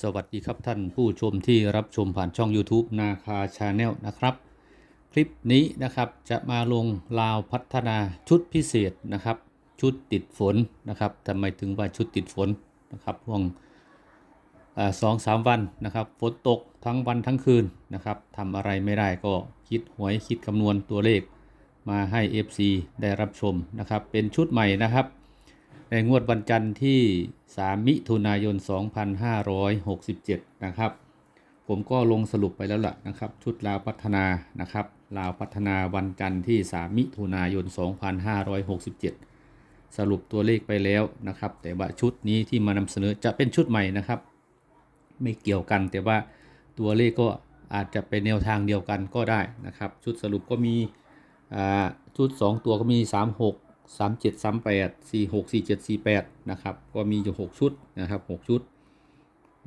สวัสดีครับท่านผู้ชมที่รับชมผ่านช่อง YouTube นาคาชาแนลนะครับ คลิปนี้นะครับจะมาลงลาวพัฒนาชุดพิเศษนะครับ ชุดติดฝนนะครับทำไมถึงว่าชุดติดฝนนะครับช่วงสองสามวันนะครับฝนตกทั้งวันทั้งคืนนะครับทำอะไรไม่ได้ก็คิดหวยคิดคำนวณตัวเลขมาให้ FC ได้รับชมนะครับ เป็นชุดใหม่นะครับ ในงวดวันจันทร์ที่ 3 มิถุนายน 2567 นะครับ ผมก็ลงสรุปไปแล้วล่ะนะครับ ชุดลาวพัฒนานะครับลาวพัฒนาวันจันทร์ที่ 3 มิถุนายน 2567 สรุปตัวเลขไปแล้วนะครับ แต่ว่าชุดนี้ที่มานำเสนอจะเป็นชุดใหม่นะครับ ไม่เกี่ยวกันแต่ว่าตัวเลขก็อาจจะเป็นแนวทางเดียวกันก็ได้นะครับ ชุดสรุปก็มีอ่าชุด 2 ตัวก็มี 36 37 38 46 47 48นะครับ ก็มีอยู่6ชุดนะครับ6ชุด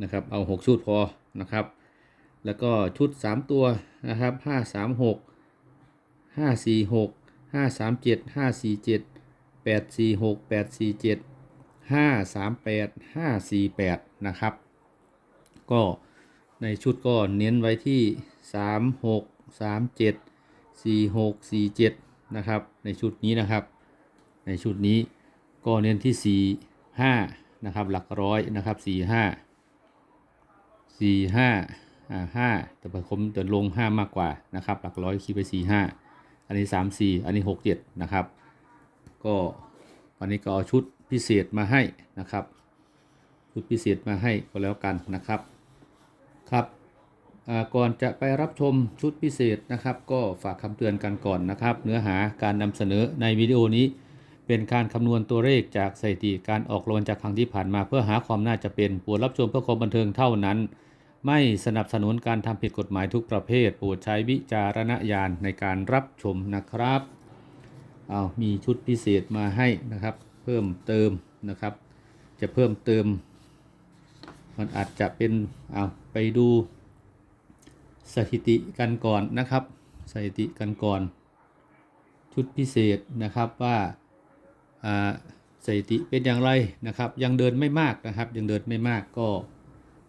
นะครับ เอา6ชุดพอนะครับ แล้วก็ชุด3ตัวนะครับ536 546 537 547 846 847 538 548นะครับ ก็ในชุดก็เน้นไว้ที่3 6 3 7 4 6 4 7นะครับ ในชุดนี้นะครับ ในชุดนี้ก็เน้นที่ 4 5 นะครับ หลักร้อยนะครับ 4 5 4 5อ่า5แต่ผมจะลง 5 มากกว่านะครับ หลักร้อยคิดไป 4 5 อันนี้ 3 4 อันนี้ 6 7 นะครับ ก็วันนี้ก็เอาชุดพิเศษมาให้นะครับ ชุดพิเศษมาให้ก็แล้วกันนะครับครับก่อนจะไปรับชมชุดพิเศษนะครับ ก็ฝากคำเตือนกันก่อนนะครับ เนื้อหาการนำเสนอในวิดีโอนี้ เป็นการคำนวณตัวเลขจากสถิติการออกรางวัลจากครั้งที่ผ่านมาเพื่อหาความน่าจะเป็นโปรดรับชมเพื่อความบันเทิงเท่านั้น ไม่สนับสนุนการทำผิดกฎหมายทุกประเภทโปรดใช้วิจารณญาณในการรับชมนะครับเอามีชุดพิเศษมาให้นะครับ เพิ่มเติมนะครับ จะเพิ่มเติม มันอาจจะเป็นเอาไปดูสถิติกันก่อนนะครับ สถิติกันก่อน ชุดพิเศษนะครับว่าอ่า สถิติเป็นอย่างไรนะครับ ยังเดินไม่มากนะครับ ยังเดินไม่มากก็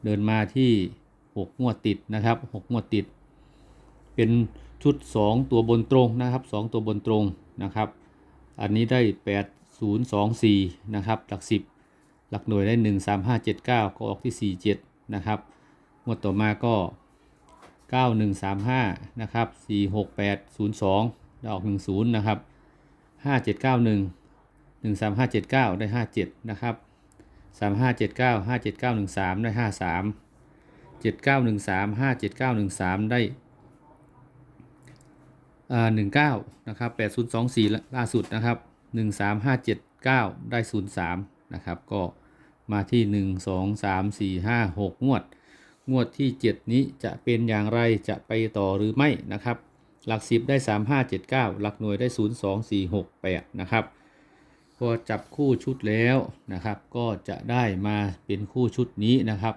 เดินมาที่ 6 งวดติดนะครับ 6 งวดติด เป็นชุด 2 ตัวบนตรงนะครับ 2 ตัวบนตรงนะครับ อันนี้ได้ 8024 นะครับ หลัก 10 หลักหน่วยได้ 1 3 5 7 9 ก็ออกที่ 47 นะครับ งวดต่อมาก็ 9135 นะครับ 46802 ได้ออก 10 นะครับ 5791 13579 ได้ 57 นะครับ 3579 57913 ได้ 53 7913 57913 ได้อ่า19นะครับ8024ล่าสุดนะครับ13579ได้03นะครับก็มาที่1 2 3 4 5 6งวด งวดที่7นี้จะเป็นอย่างไรจะไปต่อหรือไม่นะครับ หลัก10ได้3579หลักหน่วยได้02468นะครับ อจับคู่ชุดแล้วนะครับ ก็จะได้มาเป็นคู่ชุดนี้นะครับ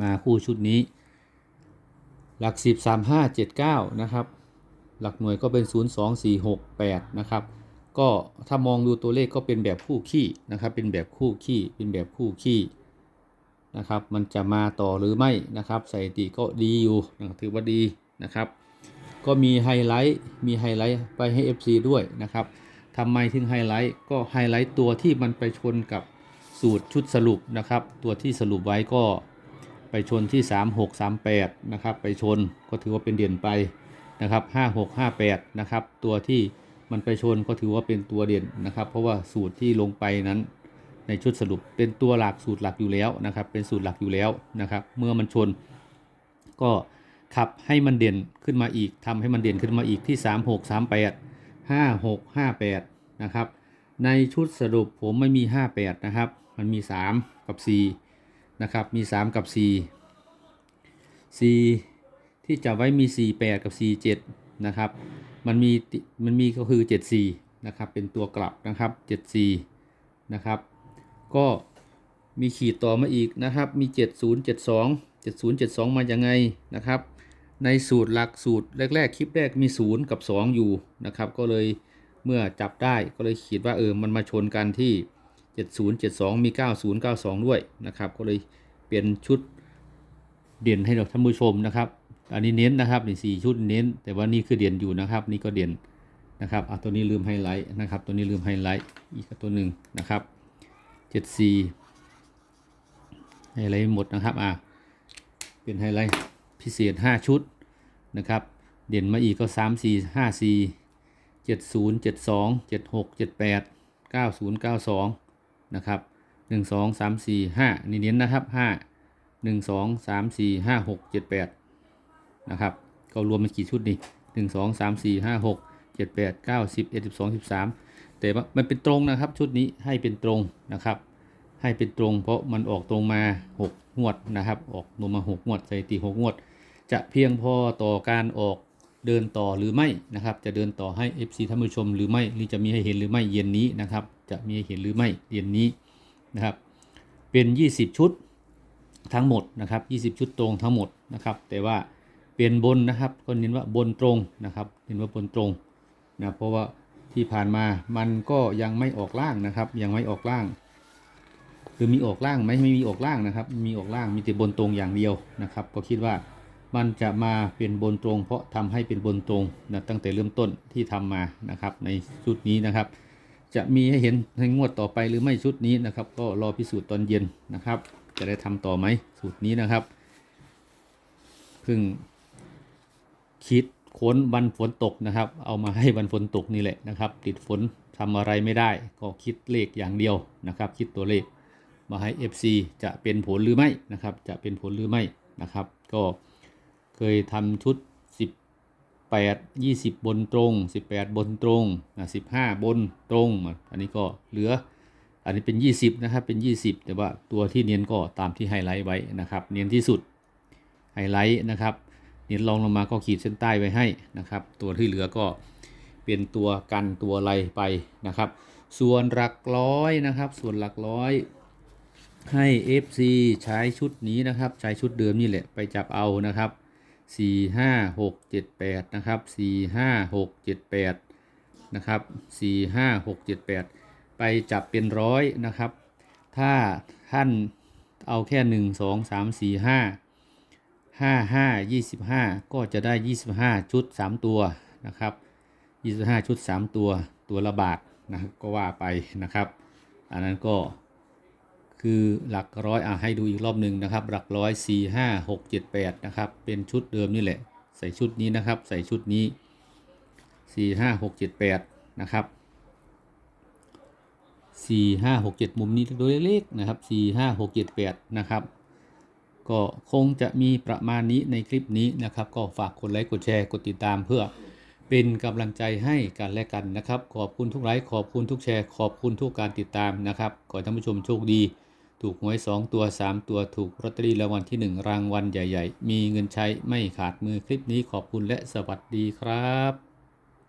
มาคู่ชุดนี้ หลัก 10 3579นะครับ หลักหน่วยก็เป็น 02468นะครับ ก็ถ้ามองดูตัวเลขก็เป็นแบบคู่ขี้นะครับ เป็นแบบคู่ขี้เป็นแบบคู่ขี้นะครับ มันจะมาต่อหรือไม่นะครับสถิติก็ดีอยู่นะถือว่าดีนะครับ ก็มีไฮไลท์มีไฮไลท์ไปให้ FC ด้วยนะครับ ทำไมถึงไฮไลท์ก็ไฮไลท์ตัวที่มันไปชนกับสูตรชุดสรุปนะครับ ตัวที่สรุปไว้ก็ไปชนที่ 3638 นะครับ ไปชนก็ถือว่าเป็นเด่นไปนะครับ 5658 นะครับ ตัวที่มันไปชนก็ถือว่าเป็นตัวเด่นนะครับ เพราะว่าสูตรที่ลงไปนั้นในชุดสรุปเป็นตัวหลักสูตรหลักอยู่แล้วนะครับ เป็นสูตรหลักอยู่แล้วนะครับ เมื่อมันชน ก็ขับให้มันเด่นขึ้นมาอีกทำให้มันเด่นขึ้นมาอีกที่ 3 6 3 8 5 6 5 8นะครับ ในชุดสรุปผมไม่มี 58นะครับ มันมี 3 กับ4นะครับ มี 3 กับ 4 4 ที่จะไว้มี 48 กับ 47นะครับ มันมี มันมีก็คือ 74นะครับ เป็นตัวกลับนะครับ 74นะครับ ก็มีขีดต่อมาอีกนะครับ มี 7072 7072 มายังไงนะครับ ในสูตรหลักสูตรแรก ๆ คลิปแรกมี 0 กับ 2 อยู่นะครับ ก็เลยเมื่อจับได้ก็เลยขีดว่าเออมันมาชนกันที่ 7072 มี 90 92 ด้วยนะครับ ก็เลยเป็นชุดเด่นให้เราท่านผู้ชมนะครับ อันนี้เน้นนะครับนี่สี่ชุดเน้น แต่ว่านี่คือเด่นอยู่นะครับ นี่ก็เด่นนะครับอะตัวนี้ลืมไฮไลท์นะครับ ตัวนี้ลืมไฮไลท์อีกตัวหนึ่งนะครับเจ็ดสี่ไฮไลท์หมดนะครับอะเป็นไฮไลท์ พิเศษ 5 ชุดนะครับ เด่นมาอีกก็ 3 4 5 4 70 72 76 78 90 92นะครับ1 2 3 4 5นี่เน้นนะครับ 5 1 2 3 4 5 6 7 8นะครับก็รวมเป็นกี่ชุดนี่1 2 3 4 5 6 7 8 9 10 11 12 13 แต่ว่ามันเป็นตรงนะครับชุดนี้ให้เป็นตรงนะครับ ให้เป็นตรง เพราะมันออกตรงมา 6 งวดนะครับ ออกลงมา 6 งวดสถิติ6งวด จะเพียงพอต่อการออกเดินต่อหรือไม่นะครับ จะเดินต่อให้ FC ท่านผู้ชมหรือไม่หรือจะมีให้เห็นหรือไม่เย็นนี้นะครับ จะมีให้เห็นหรือไม่เย็นนี้นะครับ เป็น 20 ชุดทั้งหมดนะครับ 20 ชุดตรงทั้งหมดนะครับ แต่ว่าเป็นบนนะครับ ก็เน้นว่าบนตรงนะครับ เน้นว่าบนตรงนะเพราะว่าที่ผ่านมามันก็ยังไม่ออกล่างนะครับ ยังไม่ออกล่าง คือมีออกล่างไหมไม่มีออกล่างนะครับ มีออกล่างมีแต่บนตรงอย่างเดียวนะครับ ก็คิดว่ามันจะมาเป็นบนตรง เพราะทำให้เป็นบนตรงนะตั้งแต่เริ่มต้นที่ทำมานะครับ ในชุดนี้นะครับ จะมีให้เห็นในงวดต่อไปหรือไม่ชุดนี้นะครับ ก็รอพิสูจน์ตอนเย็นนะครับ จะได้ทำต่อไหมสูตรนี้นะครับเพิ่งคิดค้นวันฝนตกนะครับ เอามาให้วันฝนตกนี่แหละนะครับ ติดฝนทำอะไรไม่ได้ ก็คิดเลขอย่างเดียวนะครับ คิดตัวเลข มาให้ FC จะเป็นผลหรือไม่นะครับ จะเป็นผลหรือไม่นะครับ ก็เคยทำชุด 18 20 บนตรง 18 บนตรงนะ15 บนตรง อันนี้ก็เหลือ อันนี้เป็น 20 นะครับ เป็น 20 แต่ว่าตัวที่เนียนก็ตามที่ไฮไลท์ไว้นะครับ เนียนที่สุดไฮไลท์นะครับ เนียนลองลงมาก็ขีดเส้นใต้ไว้ให้นะครับ ตัวที่เหลือก็เป็นตัวกันตัวอะไรไปนะครับ ส่วนหลักร้อยนะครับ ส่วนหลักร้อย ให้ FC ใช้ชุดนี้นะครับ ใช้ชุดเดิมนี่แหละไปจับเอานะครับ 4 5 6 7 8 นะครับ 4 5 6 7 8 นะครับ 4 5 6 7 8 ไปจับเป็นร้อยนะครับ ถ้าท่านเอาแค่ 1 2 3 4 5 5 5 25 ก็จะได้ 25 ชุด 3 ตัวนะครับ 25 ชุด 3 ตัวตัวละบาทนะก็ว่าไปนะครับ อันนั้นก็ คือหลักร้อยอะให้ดูอีกรอบหนึ่งนะครับ หลักร้อยสี่ห้าหกเจ็ดแปดนะครับเป็นชุดเดิมนี่แหละ ใส่ชุดนี้นะครับ ใส่ชุดนี้สี่ห้าหกเจ็ดแปดนะครับสี่ห้าหกเจ็ดมุมนี้ตัวเล็กๆนะครับสี่ห้าหกเจ็ดแปดนะครับก็คงจะมีประมาณนี้ในคลิปนี้นะครับ ก็ฝากกดไลค์กดแชร์กดติดตามเพื่อเป็นกำลังใจให้กันและกันนะครับ ขอบคุณทุกไลค์ขอบคุณทุกแชร์ ขอบคุณทุกการติดตามนะครับ ขอให้ท่านผู้ชมโชคดี ถูกหวยสองตัว3ตัวถูกลอตเตอรี่รางวัลที่1รางวัลใหญ่ ๆ มีเงินใช้ไม่ขาดมือคลิปนี้ขอบคุณและสวัสดีครับ